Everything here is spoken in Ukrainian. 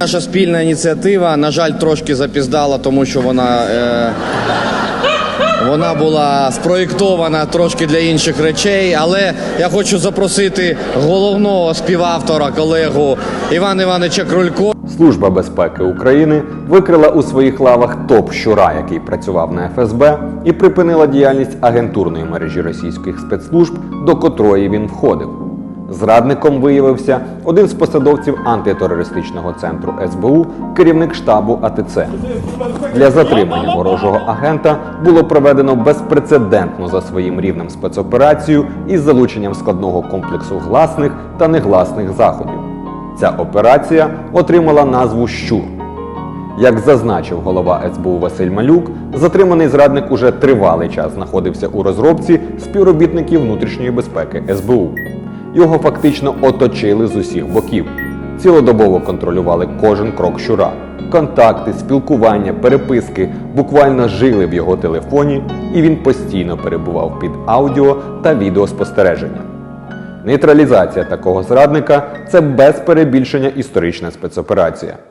наша спільна ініціатива. На жаль, трошки запіздала, тому що вона. Е, вона була спроєктована трошки для інших речей, але я хочу запросити головного співавтора, колегу Івана Івановича Крулько. Служба безпеки України викрила у своїх лавах топ щура, який працював на ФСБ, і припинила діяльність агентурної мережі російських спецслужб, до котрої він входив. Зрадником виявився один з посадовців антитерористичного центру СБУ, керівник штабу АТЦ. Для затримання ворожого агента було проведено безпрецедентну за своїм рівнем спецоперацію із залученням складного комплексу гласних та негласних заходів. Ця операція отримала назву Щур. Як зазначив голова СБУ Василь Малюк, затриманий зрадник уже тривалий час знаходився у розробці співробітників внутрішньої безпеки СБУ. Його фактично оточили з усіх боків. Цілодобово контролювали кожен крок щура. Контакти, спілкування, переписки буквально жили в його телефоні, і він постійно перебував під аудіо та відеоспостереження. Нейтралізація такого зрадника це без перебільшення історична спецоперація.